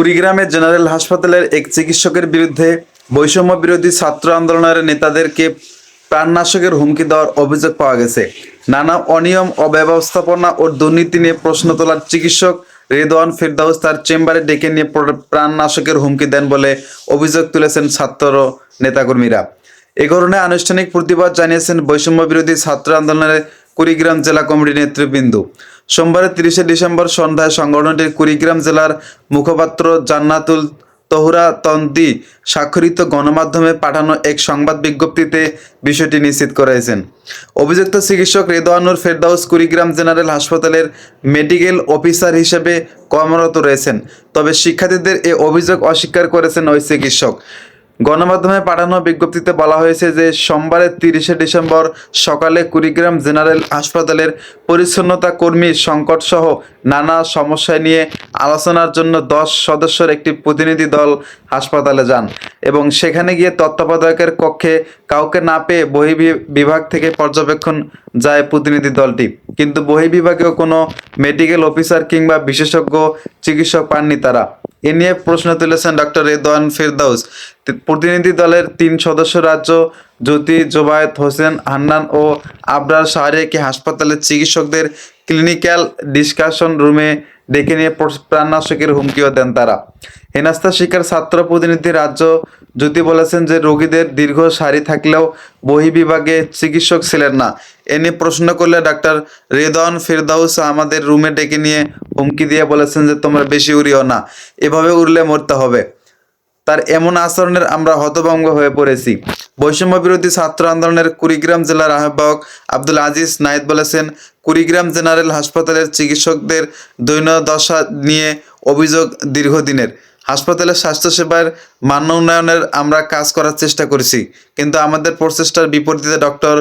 কুড়িগ্রামের জেনারেল হাসপাতালের এক চিকিৎসকের বিরুদ্ধে বৈষম্য বিরোধী ছাত্র আন্দোলনের নেতাদেরকে প্রাণনাশকের হুমকি দেওয়ার অভিযোগ পাওয়া গেছে। নানা অনিয়ম, অব্যবস্থাপনা ও দুর্নীতি নিয়ে প্রশ্ন তোলার চিকিৎসক রেদওয়ান ফেরদাউস তার চেম্বারে ডেকে নিয়ে প্রাণনাশকের হুমকি দেন বলে অভিযোগ তুলেছেন ছাত্র নেতাকর্মীরা। এ ঘটনায় আনুষ্ঠানিক প্রতিবাদ জানিয়েছেন বৈষম্য বিরোধী ছাত্র আন্দোলনের কুড়িগ্রাম জেলা কমিটির নেতৃবৃন্দ। সোমবার তিরিশে ডিসেম্বর সন্ধ্যায় সংগঠনটির কুড়িগ্রাম জেলার মুখপাত্র জান্নাতুল তহুরা তন্দি স্বাক্ষরিত গণমাধ্যমে পাঠানো এক সংবাদ বিজ্ঞপ্তিতে বিষয়টি নিশ্চিত করেছেন। অভিযুক্ত চিকিৎসক রেদওয়ানুর ফেরদাউস কুড়িগ্রাম জেনারেল হাসপাতালের মেডিকেল অফিসার হিসেবে কর্মরত রয়েছেন, তবে শিক্ষার্থীদের এ অভিযোগ অস্বীকার করেছেন ওই চিকিৎসক। গণমাধ্যমে পাঠানো বিজ্ঞপ্তিতে বলা হয়েছে যে সোমবারের তিরিশে ডিসেম্বর সকালে কুড়িগ্রাম জেনারেল হাসপাতালের পরিচ্ছন্নতা কর্মী সংকট সহ নানা সমস্যা নিয়ে আলোচনার জন্য দশ সদস্যের একটি প্রতিনিধি দল হাসপাতালে যান এবং সেখানে গিয়ে তত্ত্বাবধায়কের কক্ষে কাউকে না পেয়ে বহি বিভাগ থেকে পর্যবেক্ষণ যায় প্রতিনিধি দলটি। কিন্তু বহি বিভাগেও কোনো মেডিকেল অফিসার কিংবা বিশেষজ্ঞ চিকিৎসক পাননি তারা। এ নিয়ে প্রশ্ন তুলেছেন ডক্টর রেদওয়ান ফেরদাউস। প্রতিনিধি দলের তিন সদস্য রাজ্য জ্যোতি জোবায়েত হোসেন হান্নান ও আবরার শাহরিয়াকে হাসপাতালের চিকিৎসকদের ক্লিনিক্যাল ডিসকাশন রুমে ডেকে নিয়ে প্র- প্রাণনাশকের হুমকিও দেন তারা। হেনাস্তা শিকার ছাত্র প্রতিনিধি রাজ্য জ্যোতি বলেছেন যে রোগীদের দীর্ঘ সারি থাকলেও বহিবিভাগে চিকিৎসক ছিলেন না। এ নিয়ে প্রশ্ন করলে ডাক্তার রেদন ফেরদাউস আমাদের রুমে ডেকে নিয়ে হুমকি দিয়ে বলেছেন যে, তোমরা বেশি উড়িও না। এভাবে উড়লে মরতে হবে। তার এমন আচরণের আমরা হতভঙ্গ হয়ে পড়েছি। বৈষম্য বিরোধী ছাত্র আন্দোলনের কুড়িগ্রাম জেলার আহ্বায়ক আব্দুল আজিজ নাইদ বলেছেন, কুড়িগ্রাম জেনারেল হাসপাতালের চিকিৎসকদের দৈনদশা নিয়ে অভিযোগ দীর্ঘদিনের। হাসপাতালের স্বাস্থ্যসেবার মান উন্নয়নের আমরা কাজ করার চেষ্টা করেছি। কিন্তু আমাদের প্রচেষ্টার বিপরীতে ডক্টর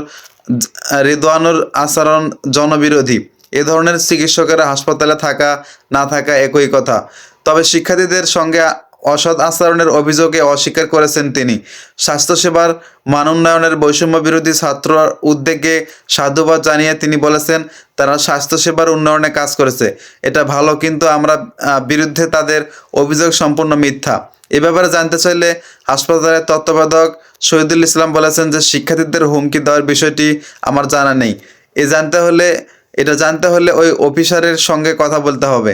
রেদওয়ানুর আচরণ জনবিরোধী। এ ধরনের চিকিৎসকেরা হাসপাতালে থাকা, না থাকা একই কথা। তবে শিক্ষার্থীদের সঙ্গে অসৎ আচরণের অভিযোগে অস্বীকার করেছেন তিনি। স্বাস্থ্যসেবার মান উন্নয়নের বৈষম্য বিরোধী ছাত্র উদ্যোগে সাধুবাদ জানিয়ে তিনি বলেছেন, তারা স্বাস্থ্যসেবার উন্নয়নে কাজ করেছে। এটা ভালো, কিন্তু আমরা বিরুদ্ধে তাদের অভিযোগ সম্পূর্ণ মিথ্যা। এ ব্যাপারে জানতে চাইলে হাসপাতালের তত্ত্বাবধায়ক শহীদুল ইসলাম বলেছেন যে, শিক্ষার্থীদের হুমকি দেওয়ার বিষয়টি আমার জানা নেই। এ জানতে হলে, এটা জানতে হলে ওই অফিসারের সঙ্গে কথা বলতে হবে।